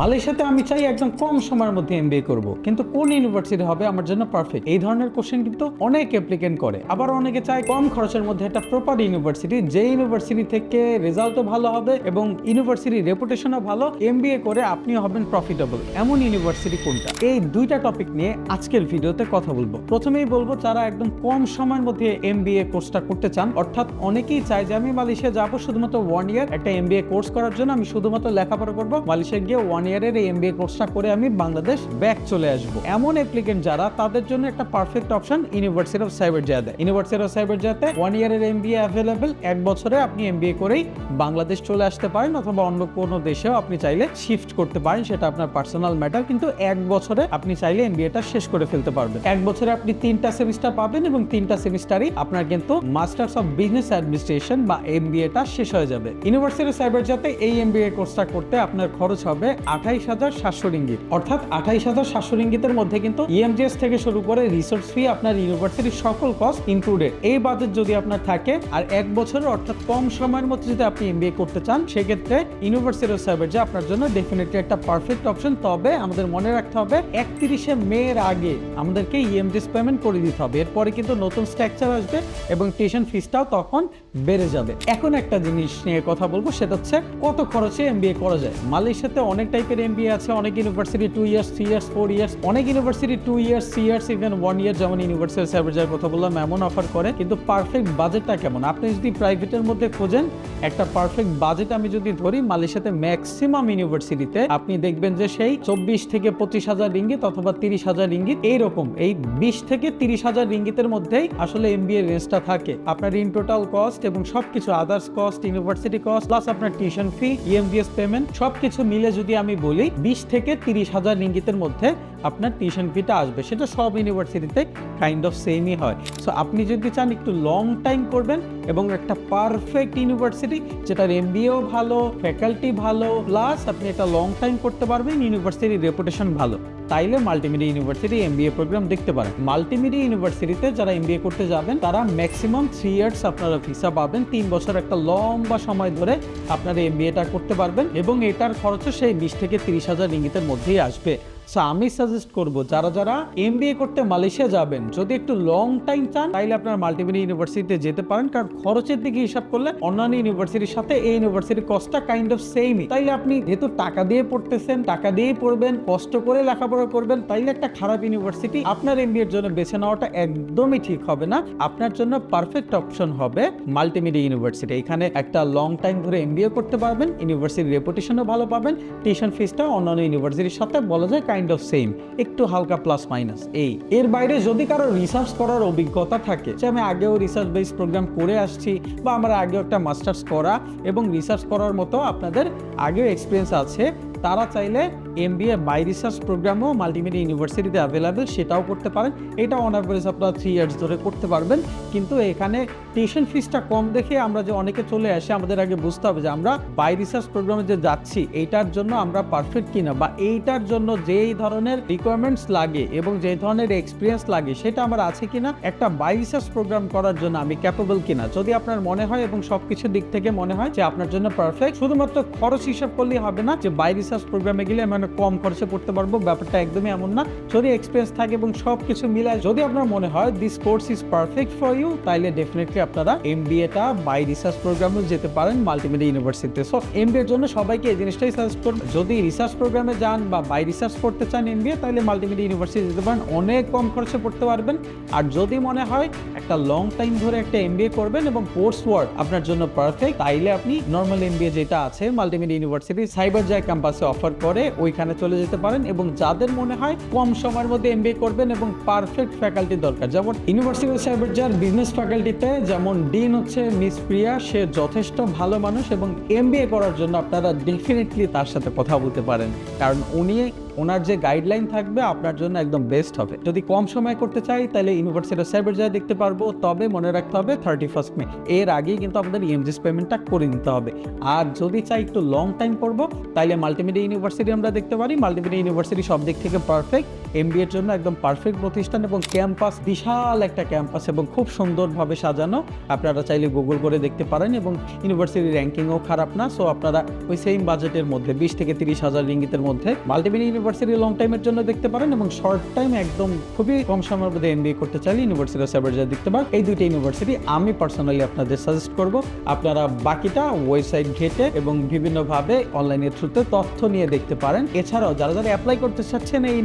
মালয়েশিয়াতে আমি চাই একদম কম সময়ের মধ্যে এমবিএ করব, কিন্তু কোন ইউনিভার্সিটি হবে আমার জন্য পারফেক্ট এই ধরনের কোশ্চেন কিন্তু অনেক অ্যাপ্লিকেন্ট করে। আবার অনেকে চায় কম খরচের মধ্যে একটা প্রপার ইউনিভার্সিটি যে ইউনিভার্সিটি থেকে রেজাল্টও ভালো হবে এবং ইউনিভার্সিটির রেপুটেশনও ভালো এমবিএ করে আপনিও হবেন প্রফিটেবল এমন ইউনিভার্সিটি কোনটা? এই দুইটা টপিক নিয়ে আজকের ভিডিওতে কথা বলব। প্রথমেই বলব, যারা একদম কম সময়ের মধ্যে এম এমবিএ কোর্সটা করতে চান, অর্থাৎ অনেকেই চায় যে আমি মালয়েশিয়া যাব শুধুমাত্র ওয়ান ইয়ার একটা এম এমবিএ কোর্স করার জন্য, আমি শুধুমাত্র লেখাপড়া করব, মালয়েশিয়া গিয়ে ওয়ান ইয়ারের এই এমবিএ কোর্সটা করে আমি বাংলাদেশ ব্যাক চলে আসব। এমন অ্যাপ্লিকেন্ট যারা তাদের জন্য একটা perfect option university of Cyberjaya university of Cyberjaya one ইয়ারের এমবিএ অ্যাভেলেবেল এক বছরে আপনি এমবিএ করেই বাংলাদেশ চলে আসতে পারেন অথবা অন্য কোনো দেশেও আপনি চাইলে শিফট করতে পারেন, সেটা আপনার পার্সোনাল ম্যাটার কিন্তু এক বছরে আপনি চাইলে এমবিএটা শেষ করে ফেলতে পারবেন। এক বছরে আপনি তিনটা সেমিস্টার পাবেন এবং তিনটা সেমিস্টারই আপনার কিন্তু মাস্টার্স অফ বিজনেস অ্যাডমিনিস্ট্রেশন বা এমবিএটা শেষ হয়ে যাবে। ইউনিভার্সিটি সাইবার জাতে এই এমবিএ কোর্সটা করতে আপনার খরচ হবে আঠাইশ হাজার সাতশো রিঙ্গিত। অর্থাৎ আঠাইশ হাজার সাতশো রিঙ্গিতের মধ্যে কিন্তু ইএমজিএস থেকে শুরু করে রিসোর্স ফি আপনার ইউনিভার্সিটির সকল কস্ট ইনক্লুডেড এই বাজেট যদি আপনার থাকে, আর এক বছরের অর্থাৎ কম সময়ের মধ্যে যদি আপনি এমবিএ করতে চান, সেক্ষেত্রে ইউনিভার্সিটি সাইবার যে আপনার জন্য ডেফিনেটলি একটা পারফেক্ট অপশন তবে আমাদের মনে রাখতে হবে, একত্রিশে মে এর আগে আমাদেরকে ইএমজিএস পেমেন্ট করে দিতে হবে। এরপরে কিন্তু নতুন স্ট্রাকচার আসবে এবং টিউশন ফিসটাও তখন বেড়ে যাবে। এখন একটা জিনিস নিয়ে কথা বলব, সেটা হচ্ছে কত খরচে এমবিএ করা যায়? মালয়েশিয়াতে অনেক টাইপের এমবিএ আছে, অনেক university two years three years four years অনেক university two years three years even one year যেমন ইউনিভার্সিটি সাইবার কথা বললাম, এমন অফার করে, কিন্তু পারফেক্ট বাজেটটা কেমন? আপনি যদি প্রাইভেটের মধ্যে খোঁজেন, একটা পারফেক্ট বাজেট আমি যদি ধরি, মালয়েশিয়াতে ম্যাক্সিমাম ইউনিভার্সিটিতে আপনি দেখবেন যে সেই চব্বিশ থেকে পঁচিশ হাজার রিঙ্গিত অথবা তিরিশ হাজার রিঙ্গিত এইরকম, এই বিশ থেকে তিরিশ হাজার রিঙ্গিতের মধ্যেই আসলে এমবিএ রেঞ্জটা থাকে। আপনার ইন টোটাল কস্ট এবং সবকিছু others cost university cost plus আপনার টিউশন ফি ইএমবিএস পেমেন্ট সবকিছু মিলে যদি আমি বলি বিশ থেকে তিরিশ হাজার রিঙ্গিতের মধ্যে আপনার টিউশন ফিটা আসবে। সেটা সব ইউনিভার্সিটিতে কাইন্ড অফ সেমই হয়। সো আপনি যদি চান একটু লং টাইম করবেন এবং একটা পারফেক্ট ইউনিভার্সিটি যেটার এমবিএও ভালো ফ্যাকাল্টি ভালো প্লাস আপনি একটা লং টাইম করতে পারবেন ইউনিভার্সিটির রেপুটেশন ভালো। তাইলে মাল্টিমিডিয়া ইউনিভার্সিটি এমবিএ প্রোগ্রাম দেখতে পারেন। মাল্টিমিডিয়া ইউনিভার্সিটিতে যারা এমবিএ করতে যাবেন, তারা ম্যাক্সিমাম থ্রি ইয়ার্স আপনারা ভিসা পাবেন। তিন বছর একটা লম্বা সময় ধরে আপনারা এমবিএটা করতে পারবেন এবং এটার খরচও সেই বিশ থেকে তিরিশ হাজার রিঙ্গিতের মধ্যেই আসবে। সো আমি সাজেস্ট করব, যারা যারা এমবিএ করতে মালয়েশিয়া যাবেন, যদি একটু লং টাইম চান, তাইলে আপনার মাল্টিমিডিয়া ইউনিভার্সিটিতে যেতে পারেন, কারণ খরচের দিকে হিসাব করলে অন্যান্য ইউনিভার্সিটির সাথে এই ইউনিভার্সিটির কস্টটা কাইন্ড অফ সেমই তাইলে আপনি যেহেতু টাকা দিয়ে পড়তেছেন, টাকা দিয়েই পড়বেন, কষ্ট করে লেখাপড়া করবেন, তাইলে একটা খারাপ ইউনিভার্সিটি আপনার এম এমবিএর জন্য বেছে নেওয়াটা একদমই ঠিক হবে না। আপনার জন্য পারফেক্ট অপশন হবে মাল্টিমিডিয়া ইউনিভার্সিটি এখানে একটা লং টাইম ধরে এমবিএ করতে পারবেন ইউনিভার্সিটির রেপুটেশনও ভালো পাবেন টিউশন ফিসটা অন্যান্য ইউনিভার্সিটির সাথে বলা যায় কাইন্ড অফ সেম একটু হালকা প্লাস মাইনাস এই। এর বাইরে যদি কারও রিসার্চ করার অভিজ্ঞতা থাকে, যে আমি আগেও রিসার্চ বেস প্রোগ্রাম করে আসছি, বা আমার আগেও একটা মাস্টার্স করা, এবং রিসার্চ করার মতো আপনাদের আগেও এক্সপিরিয়েন্স আছে তারা চাইলে এমবিএ বাই রিসার্চ প্রোগ্রামও মাল্টিমিডিয়া ইউনিভার্সিটিতে অ্যাভেলেবেল সেটাও করতে পারেন। এটা অন অ্যাভারেজ আপনারা থ্রি ইয়ার্স ধরে করতে পারবেন। কিন্তু এখানে টিউশন ফিসটা কম দেখে আমরা যে অনেকে চলে আসে, আমাদের আগে বুঝতে হবে যে আমরা বাই রিসার্চ প্রোগ্রামে যে যাচ্ছি এইটার জন্য আমরা পারফেক্ট কিনা বা এইটার জন্য যেই ধরনের রিকোয়ারমেন্টস লাগে এবং যে ধরনের এক্সপিরিয়েন্স লাগে, সেটা আমার আছে কিনা, একটা বাই রিসার্চ প্রোগ্রাম করার জন্য আমি ক্যাপেবল কিনা। যদি আপনার মনে হয় এবং সবকিছু দিক থেকে মনে হয় যে আপনার জন্য পারফেক্ট শুধুমাত্র খরচ হিসাব করলেই হবে না যে বাই প্রোগ্রামে গেলে মানে কম খরচে পড়তে পারব। ব্যাপারটা একদমই এমন না। যদি এক্সপিরিয়েন্স থাকে এবং সব কিছু মিলায়, যদি আপনার মনে হয় this course is perfect for you তাইলে ডেফিনেটলি আপনারা এমবিএটা বাই রিসার্চ প্রোগ্রামে যেতে পারেন মাল্টিমিডিয়া ইউনিভার্সিটিতে সো এমবিএর জন্য সবাইকে এই জিনিসটাই সাজেস্ট করব। যদি রিসার্চ প্রোগ্রামে যান বা বাই রিসার্চ করতে চান এমবিএ তাহলে মাল্টিমিডিয়া ইউনিভার্সিটি যেতে পারেন। অনেক কম খরচে পড়তে পারবেন। আর যদি মনে হয় একটা লং টাইম ধরে একটা এমবিএ করবেন এবং কোর্স ওয়ার্ক আপনার জন্য পারফেক্ট তাইলে আপনি নর্মাল এমবিএ যেটা আছে মাল্টিমিডিয়া ইউনিভার্সিটি সাইবার জায় ক্যাম্পাসে অফার করে ওইখানে চলে যেতে পারেন এবং যাদের মনে হয় কম সময়ের মধ্যে এমবিএ করবেন এবং পারফেক্ট ফ্যাকাল্টি দরকার। যেমন ইউনিভার্সিটি সাইবার যার বিজনেস ফ্যাকাল্টিতে যেমন ডিন হচ্ছে মিস প্রিয়া সে যথেষ্ট ভালো মানুষ এবং এমবিএ করার জন্য আপনারা ডেফিনেটলি তার সাথে কথা বলতে পারেন। কারণ উনি ওনার যে গাইডলাইন থাকবে, আপনার জন্য একদম বেস্ট হবে। যদি কম সময় করতে চাই, তাহলে ইউনিভার্সিটি সাইবার যায় দেখতে পারব। তবে মনে রাখতে হবে থার্টি ফার্স্ট মে এর আগেই কিন্তু আমাদের ইএমজিস পেমেন্টটা করে নিতে হবে। আর যদি চাই একটু লং টাইম করব, তাহলে মাল্টিমিডিয়া ইউনিভার্সিটি আমরা দেখতে পারি। মাল্টিমিডিয়া ইউনিভার্সিটি সব দিক থেকে পারফেক্ট এমবিএর জন্য একদম পারফেক্ট প্রতিষ্ঠান এবং ক্যাম্পাস বিশাল একটা ক্যাম্পাস এবং খুব সুন্দরভাবে সাজানো। আপনারা চাইলে গুগল করে দেখতে পারেন এবং ইউনিভার্সিটির র্যাঙ্কিংও খারাপ না। সো আপনারা ওই সেম বাজেটের মধ্যে, বিশ থেকে তিরিশ হাজার রিঙ্গিতের মধ্যে মাল্টিমিডিয়া ইউনিভার্সিটি লং টাইমের জন্য দেখতে পারেন এবং শর্ট টাইম একদম খুবই কম সময়ের মধ্যে এমবিএ করতে চাইলে ইউনিভার্সিটি অফ সাইবারজার দেখতে পারেন। এই দুইটা ইউনিভার্সিটি আমি পার্সোনালি আপনাদের সাজেস্ট করব। আপনারা বাকিটা ওয়েবসাইট ঘেটে এবং বিভিন্নভাবে অনলাইনের থ্রুতে তথ্য নিয়ে দেখতে পারেন। এছাড়াও যারা যারা অ্যাপ্লাই করতে চাচ্ছেন এই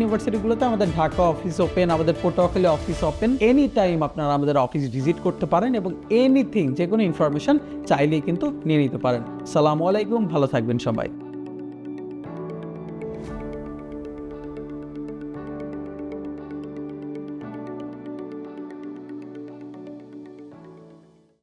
ইউনিভার্সিটিগুলোতে আমাদের ঢাকা অফিস ওপেন আমাদের Patuakhali office open any time আপনারা আমাদের অফিস ভিজিট করতে পারেন এবং এনিথিং যে কোনো ইনফরমেশন চাইলেই কিন্তু নিয়ে নিতে পারেন। সালামু আলাইকুম, ভালো থাকবেন সবাই।